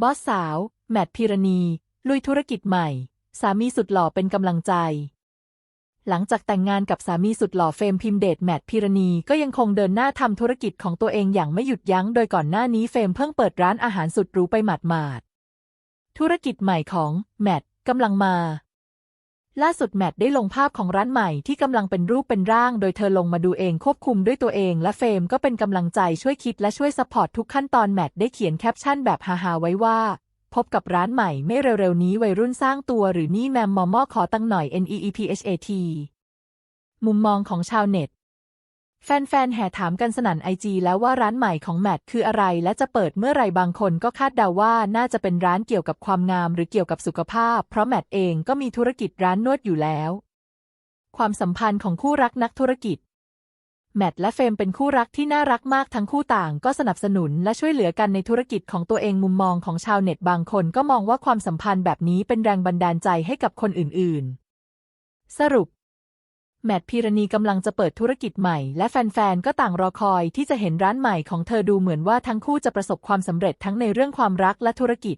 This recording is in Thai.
บอสสาว แมทพิรณี ลุยธุรกิจใหม่ สามีสุดหล่อเป็นกำลังใจ หลังจากแต่งงานกับสามีสุดหล่อเฟรมพิมเดตแมทพิรณีก็ยังคงเดินหน้าทำธุรกิจของตัวเองอย่างไม่หยุดยั้ง โดยก่อนหน้านี้เฟรมเพิ่งเปิดร้านอาหารสุดหรูไปหมาดๆธุรกิจใหม่ของแมทกำลังมา ล่าสุดแมทได้ลงภาพของร้านใหม่ที่กำลังเป็นรูปเป็นร่าง โดยเธอลงมาดูเองควบคุมด้วยตัวเองและเฟรมก็เป็นกำลังใจช่วยคิดและช่วยสปอร์ตทุกขั้นตอนแมทได้เขียนแคปชั่นแบบฮาๆไว้ว่า พบกับร้านใหม่ไม่เร็วๆนี้วัยรุ่นสร้างตัวหรือนี่แมมมอมอขอตังหน่อย N E E P H A T มุมมองของชาวเน็ต แฟนๆ แห่ถามกันสนั่นไอจีแล้วว่าร้านใหม่ของแมทคืออะไรและจะเปิดเมื่อไรบางคนก็คาดเดาว่าน่าจะเป็นร้านเกี่ยวกับความงามหรือเกี่ยวกับสุขภาพ เพราะแมทเองก็มีธุรกิจร้านนวดอยู่แล้ว ความสัมพันธ์ของคู่รักนักธุรกิจ แมทและเฟรมเป็นคู่รักที่น่ารักมากทั้งคู่ต่างก็สนับสนุนและช่วยเหลือกันในธุรกิจของตัวเองมุมมองของชาวเน็ตบางคนก็มองว่าความสัมพันธ์แบบนี้เป็นแรงบันดาลใจให้กับคนอื่นๆ สรุป แมทพีรณีกำลังจะเปิดธุรกิจใหม่ และแฟนๆ ก็ต่างรอคอยที่จะเห็นร้านใหม่ของเธอดูเหมือนว่าทั้งคู่จะประสบความสำเร็จทั้งในเรื่องความรักและธุรกิจ